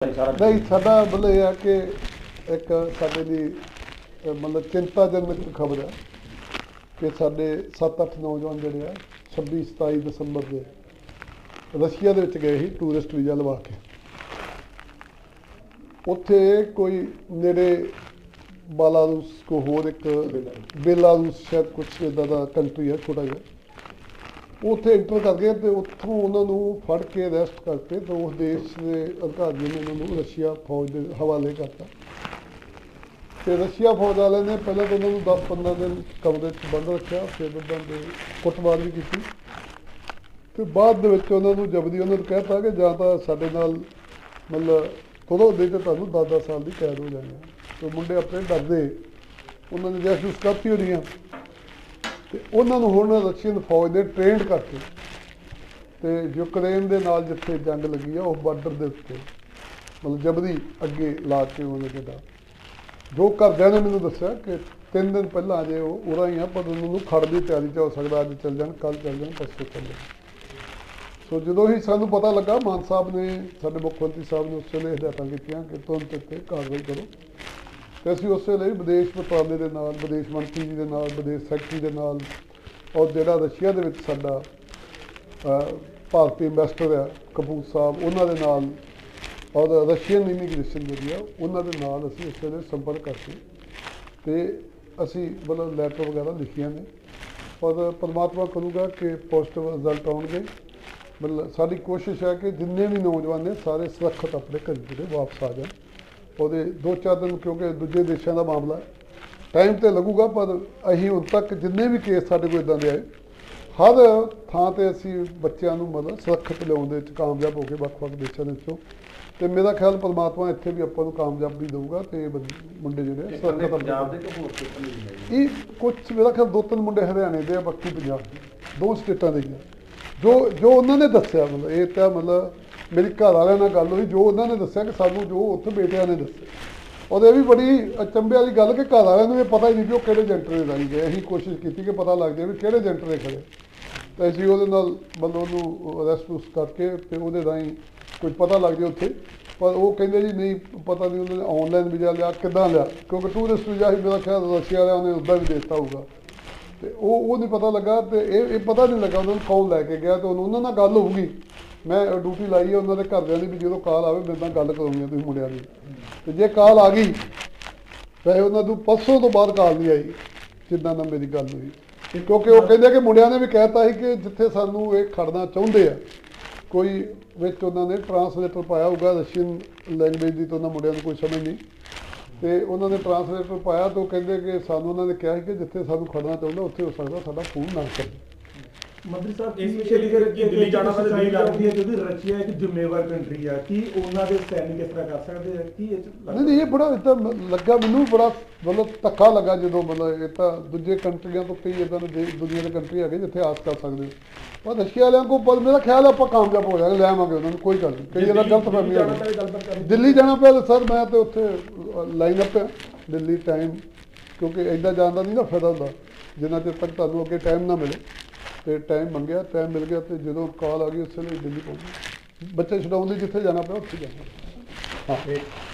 ਨਹੀਂ ਸਾਡਾ ਮਤਲਬ ਇਹ ਆ ਕਿ ਇੱਕ ਸਾਡੇ ਲਈ ਮਤਲਬ ਚਿੰਤਾਜਨਕ ਖਬਰ ਹੈ ਕਿ ਸਾਡੇ 7-8 ਨੌਜਵਾਨ ਜਿਹੜੇ ਆ 26-27 ਦਸੰਬਰ ਦੇ ਰਸ਼ੀਆ ਦੇ ਵਿੱਚ ਗਏ ਸੀ ਟੂਰਿਸਟ ਵੀਜ਼ਾ ਲਵਾ ਕੇ। ਉੱਥੇ ਕੋਈ ਨੇੜੇ ਬਾਲਾਰੂਸ ਕੋ ਹੋਰ ਇੱਕ ਬੇਲਾਰੂਸ। ਸ਼ਾਇਦ ਕੁਝ ਇਦਾਂ ਦਾ ਕੰਟਰੀ ਹੈ ਛੋਟਾ ਜਿਹਾ। ਉੱਥੇ ਐਂਟਰ ਕਰ ਗਏ ਤੇ ਉੱਥੋਂ ਉਹਨਾਂ ਨੂੰ ਫੜ ਕੇ ਅਰੈਸਟ ਕਰਕੇ ਤੇ ਉਸ ਦੇਸ਼ ਦੇ ਅਧਿਕਾਰੀਆਂ ਨੇ ਉਹਨਾਂ ਨੂੰ ਰਸ਼ੀਆ ਫੌਜ ਦੇ ਹਵਾਲੇ ਕਰਤਾ। ਤੇ ਰਸ਼ੀਆ ਫੌਜ ਵਾਲਿਆਂ ਨੇ ਪਹਿਲਾਂ ਤਾਂ ਉਹਨਾਂ ਨੂੰ 10-15 ਦਿਨ ਕਮਰੇ 'ਚ ਬੰਦ ਰੱਖਿਆ, ਫਿਰ ਉਹਨਾਂ ਦੇ ਕੁੱਟਮਾਰ ਵੀ ਕੀਤੀ। ਤੇ ਬਾਅਦ ਦੇ ਵਿੱਚ ਉਹਨਾਂ ਨੂੰ ਜਬਦੀ ਉਹਨਾਂ ਨੂੰ ਕਹਿਤਾ ਕਿ ਜਾਂ ਤਾਂ ਸਾਡੇ ਨਾਲ ਮਤਲਬ ਖੁਦੋਂ ਦੇ ਤੇ ਤੁਹਾਨੂੰ 10-10 ਸਾਲ ਦੀ ਕੈਦ ਹੋ ਜਾਣੀ ਹੈ ਤੇ ਮੁੰਡੇ ਆਪਣੇ ਡਰਦੇ, ਉਹਨਾਂ ਨੇ ਜੈਸੂਸ ਕਾਪੀ ਹੋਣੀਆਂ ਤੇ ਉਹਨਾਂ ਨੂੰ ਹੁਣ ਰਸ਼ੀਅਨ ਫੌਜ ਨੇ ਟ੍ਰੇਨਡ ਕਰਕੇ ਤੇ ਯੂਕਰੇਨ ਦੇ ਨਾਲ ਜਿੱਥੇ ਜੰਗ ਲੱਗੀ ਆ, ਉਹ ਬਾਰਡਰ ਦੇ ਉੱਤੇ, ਮਤਲਬ ਜਬਰੀ ਅੱਗੇ ਲਾ ਕੇ ਉਹਨੇ ਜਿਹੜਾ। ਜੋ ਘਰਦਿਆਂ ਨੇ ਮੈਨੂੰ ਦੱਸਿਆ ਕਿ ਤਿੰਨ ਦਿਨ ਪਹਿਲਾਂ ਜੇ ਉਹ ਉਰਾਂ ਹੀ ਆ, ਪਰ ਉਹਨਾਂ ਨੂੰ ਖੜ ਦੀ ਤਿਆਰੀ ਚ ਹੋ ਸਕਦਾ, ਅੱਜ ਚੱਲ ਜਾਣ ਕੱਲ ਚੱਲ ਜਾਣ, ਪਰਸੋਂ ਚੱਲ ਜਾਣ। ਸੋ ਜਦੋਂ ਹੀ ਸਾਨੂੰ ਪਤਾ ਲੱਗਾ, ਮਾਨ ਸਾਹਿਬ ਨੇ, ਸਾਡੇ ਮੁੱਖ ਮੰਤਰੀ ਸਾਹਿਬ ਨੇ ਉਸ ਵੇਲੇ ਹਦਾਇਤਾਂ ਕੀਤੀਆਂ ਕਿ ਤੁਰੰਤ ਇੱਥੇ ਕਾਰਵਾਈ ਕਰੋ। ਤੇ ਅਸੀਂ ਉਸੇ ਲਈ ਵਿਦੇਸ਼ ਮੰਤਰਾਲੇ ਦੇ ਨਾਲ, ਵਿਦੇਸ਼ ਮੰਤਰੀ ਜੀ ਦੇ ਨਾਲ, ਵਿਦੇਸ਼ ਸੈਕਟਰੀ ਦੇ ਨਾਲ ਔਰ ਜਿਹੜਾ ਰਸ਼ੀਆ ਦੇ ਵਿੱਚ ਸਾਡਾ ਭਾਰਤੀ ਐਮਬੈਸਡਰ ਹੈ ਕਪੂਰ ਸਾਹਿਬ, ਉਹਨਾਂ ਦੇ ਨਾਲ ਔਰ ਰਸ਼ੀਅਨ ਇਮੀਗ੍ਰੇਸ਼ਨ ਜਿਹੜੀ ਆ, ਉਹਨਾਂ ਦੇ ਨਾਲ ਅਸੀਂ ਇਸ ਵੇਲੇ ਸੰਪਰਕ ਕਰਕੇ ਤੇ ਅਸੀਂ ਮਤਲਬ ਲੈਟਰ ਵਗੈਰਾ ਲਿਖੀਆਂ ਨੇ। ਔਰ ਪਰਮਾਤਮਾ ਕਰੂਗਾ ਕਿ ਪੋਜ਼ਿਟਿਵ ਰਿਜ਼ਲਟ ਆਉਣਗੇ। ਮਤਲਬ ਸਾਡੀ ਕੋਸ਼ਿਸ਼ ਹੈ ਕਿ ਜਿੰਨੇ ਵੀ ਨੌਜਵਾਨ ਨੇ, ਸਾਰੇ ਸੁਰੱਖਿਅਤ ਆਪਣੇ ਘਰ ਜਿਹੜੇ ਵਾਪਸ ਆ ਜਾਣ। ਉਹਦੇ ਦੋ ਚਾਰ ਦਿਨ ਕਿਉਂਕਿ ਦੂਜੇ ਦੇਸ਼ਾਂ ਦਾ ਮਾਮਲਾ ਟਾਈਮ ਤੇ ਲੱਗੂਗਾ ਪਰ ਅਸੀਂ ਹੁਣ ਤੱਕ ਜਿੰਨੇ ਵੀ ਕੇਸ ਸਾਡੇ ਕੋਲ ਇਦਾਂ ਦੇ ਆਏ ਹਰ ਥਾਂ ਤੇ ਅਸੀਂ ਬੱਚਿਆਂ ਨੂੰ ਮਤਲਬ ਸੁਰੱਖਿਅਤ ਲਿਆਉਣ ਦੇ ਵਿੱਚ ਕਾਮਯਾਬ ਹੋ ਕੇ ਵੱਖ-ਵੱਖ ਦੇਸ਼ਾਂ ਦੇ ਵਿੱਚੋਂ। ਤੇ ਮੇਰਾ ਖਿਆਲ ਪਰਮਾਤਮਾ ਇੱਥੇ ਵੀ ਆਪਾਂ ਨੂੰ ਕਾਮਯਾਬੀ ਦੇਊਗਾ ਤੇ ਮੁੰਡੇ ਜਿਹੜੇ ਸੁਰੱਖਿਅਤ ਪੰਜਾਬ ਦੇ ਕਿ ਹੋਰ ਸਟੇਟਾਂ ਦੇ ਇਹ ਕੁਝ ਮੇਰਾ ਖਿਆਲ ਦੋ ਤਿੰਨ ਮੁੰਡੇ ਹਰਿਆਣੇ ਦੇ ਆ ਬਾਕੀ ਪੰਜਾਬ ਦੇ। ਦੋ ਸਟੇਟਾਂ ਦੇ ਜੋ ਜੋ ਉਹਨਾਂ ਨੇ ਦੱਸਿਆ ਮਤਲਬ ਇਹ ਤਾਂ ਮਤਲਬ ਮੇਰੀ ਘਰ ਵਾਲਿਆਂ ਨਾਲ ਗੱਲ ਹੋਈ, ਜੋ ਉਹਨਾਂ ਨੇ ਦੱਸਿਆ ਕਿ ਸਾਨੂੰ ਜੋ ਉੱਥੇ ਬੇਟਿਆਂ ਨੇ ਦੱਸਿਆ। ਉਹਦੇ ਵੀ ਬੜੀ ਅਚੰਭੇ ਵਾਲੀ ਗੱਲ ਕਿ ਘਰ ਵਾਲਿਆਂ ਨੂੰ ਇਹ ਪਤਾ ਹੀ ਨਹੀਂ ਕਿ ਉਹ ਕਿਹੜੇ ਏਜੰਟ ਦੇ ਰਾਹੀਂ ਗਏ। ਅਸੀਂ ਕੋਸ਼ਿਸ਼ ਕੀਤੀ ਕਿ ਪਤਾ ਲੱਗ ਜਾਵੇ ਵੀ ਕਿਹੜੇ ਏਜੰਟ ਨੇ ਖੜੇ। ਤੇ ਅਸੀਂ ਉਹਦੇ ਨਾਲ ਮਤਲਬ ਉਹਨੂੰ ਅਰੈਸਟ ਕਰਕੇ ਤੇ ਉਹਦੇ ਰਾਹੀਂ ਕੁਝ ਪਤਾ ਲੱਗ ਜਾਏ ਉੱਥੇ। ਪਰ ਉਹ ਕਹਿੰਦੇ ਜੀ, ਨਹੀਂ, ਪਤਾ ਨਹੀਂ ਉਹਨਾਂ ਨੇ ਆਨਲਾਈਨ ਵੀਜ਼ਾ ਲਿਆ, ਕਿੱਦਾਂ ਲਿਆ? ਕਿਉਂਕਿ ਟੂਰਿਸਟ ਵੀਜ਼ਾ ਸੀ ਮੇਰਾ ਖਿਆਲ ਰਸ਼ੀਆ ਵਾਲਿਆਂ ਨੇ ਉੱਦਾਂ ਵੀ ਦੇ ਦਿੱਤਾ ਹੋਊਗਾ। ਤੇ ਉਹ ਉਹ ਨਹੀਂ ਪਤਾ ਲੱਗਾ ਤੇ ਇਹ ਇਹ ਪਤਾ ਨਹੀਂ ਲੱਗਾ ਉਹਨਾਂ ਨੂੰ ਕੌਣ ਲੈ ਕੇ ਗਿਆ ਤੇ ਉਹਨੂੰ ਉਹਨਾਂ ਨਾਲ ਗੱਲ ਹੋਊਗੀ। ਮੈਂ ਡਿਊਟੀ ਲਾਈ ਹੈ ਉਹਨਾਂ ਦੇ ਘਰਦਿਆਂ ਦੀ ਵੀ ਜਦੋਂ ਕਾਲ ਆਵੇ ਮੇਰੇ ਨਾਲ ਗੱਲ ਕਰੋਗੇ ਤੁਸੀਂ ਮੁੰਡਿਆਂ ਦੀ। ਤੇ ਜੇ ਕਾਲ ਆ ਗਈ ਵੈਸੇ ਉਹਨਾਂ ਨੂੰ ਪਰਸੋਂ ਤੋਂ ਬਾਅਦ ਕਾਲ ਨਹੀਂ ਆਈ, ਜਿੱਦਾਂ ਨਾਲ ਮੇਰੀ ਗੱਲ ਹੋਈ। ਕਿਉਂਕਿ ਉਹ ਕਹਿੰਦੇ ਕਿ ਮੁੰਡਿਆਂ ਨੇ ਵੀ ਕਹਿਤਾ ਸੀ ਕਿ ਜਿੱਥੇ ਸਾਨੂੰ ਇਹ ਖੜਨਾ ਚਾਹੁੰਦੇ ਆ, ਕੋਈ ਵਿੱਚ ਉਹਨਾਂ ਨੇ ਟਰਾਂਸਲੇਟਰ ਪਾਇਆ ਹੋਊਗਾ, ਰਸ਼ੀਅਨ ਲੈਂਗੁਏਜ ਦੀ ਤਾਂ ਉਹਨਾਂ ਮੁੰਡਿਆਂ ਨੂੰ ਕੋਈ ਸਮਝ ਨਹੀਂ। ਤੇ ਉਹਨਾਂ ਨੇ ਟਰਾਂਸਲੇਟਰ ਪਾਇਆ ਤਾਂ ਉਹ ਕਹਿੰਦੇ ਕਿ ਸਾਨੂੰ ਉਹਨਾਂ ਨੇ ਕਿਹਾ ਸੀ ਕਿ ਜਿੱਥੇ ਸਾਨੂੰ ਖੜਨਾ ਚਾਹੁੰਦਾ, ਉੱਥੇ ਹੋ ਸਕਦਾ ਸਾਡਾ ਫੋਨ ਨਾ ਕਰੇ ਮੰਤਰੀ ਸਾਹਿਬ ਇਸ ਵਿਸ਼ੇ ਲਈ ਫਿਰ ਕੀ ਦਿੱਲੀ ਜਾਣਾ ਤਾਂ ਦਿੱਲੀ। ਲੱਗਦੀ ਹੈ ਕਿਉਂਕਿ ਰਸ਼ੀਆ ਇੱਕ ਜ਼ਿੰਮੇਵਾਰ ਕੰਟਰੀ ਆ ਕੀ ਉਹਨਾਂ ਦੇ ਸੈਨਿਕ ਇਸ ਤਰ੍ਹਾਂ ਕਰ ਸਕਦੇ ਆ? ਕੀ ਇਹ? ਨਹੀਂ ਨਹੀਂ ਇਹ ਬੜਾ ਇਹ ਤਾਂ ਲੱਗਾ ਮੈਨੂੰ ਬੜਾ ਮਤਲਬ ਧੱਕਾ ਲੱਗਾ ਜਦੋਂ ਮਤਲਬ ਇਹ ਤਾਂ ਦੂਜੇ ਕੰਟਰੀਆਂ ਤੋਂ ਕਈ ਇਦਾਂ ਦੇ ਦੁਨੀਆ ਦੇ ਕੰਟਰੀ ਹੈਗੇ ਜਿੱਥੇ ਆਸ ਕਰ ਸਕਦੇ ਹੋ ਪਰ ਰਸ਼ੀਆ ਵਾਲਿਆਂ ਕੋਲ ਪਰ ਮੇਰਾ ਖਿਆਲ ਹੈ ਆਪਾਂ ਕਾਮਯਾਬ ਹੋ ਜਾਵਾਂਗੇ ਲੈ ਆਵਾਂਗੇ ਉਹਨਾਂ ਨੂੰ ਕੋਈ ਗੱਲ ਨਹੀਂ। ਕਈ ਜਗ੍ਹਾ ਗਲਤ ਫਹਿਮੀ ਕਰਨੀ। ਦਿੱਲੀ ਜਾਣਾ ਪਿਆ ਤਾਂ ਸਰ ਮੈਂ ਤੇ ਉੱਥੇ ਲਾਈਨ ਅਪ ਹੈ ਦਿੱਲੀ ਟਾਈਮ ਕਿਉਂਕਿ ਐਦਾਂ ਜਾਣ ਦਾ ਨਹੀਂ ਨਾ ਫਾਇਦਾ ਹੁੰਦਾ। ਜਿੰਨਾ ਚਿਰ ਤੱਕ ਤੁਹਾਨੂੰ ਅੱਗੇ ਟਾਈਮ ਨਾ ਮਿਲੇ। ਤੇ ਟਾਈਮ ਮੰਗਿਆ ਟਾਈਮ ਮਿਲ ਗਿਆ ਤੇ ਜਦੋਂ ਕਾਲ ਆ ਗਈ, ਉਸੇ ਲਈ ਦਿੱਲੀ ਪਹੁੰਚ ਗਏ ਬੱਚੇ ਛਡਾਉਣ ਲਈ ਜਿੱਥੇ ਜਾਣਾ ਪਿਆ, ਉੱਥੇ ਜਾਣਾ। ਹਾਂ।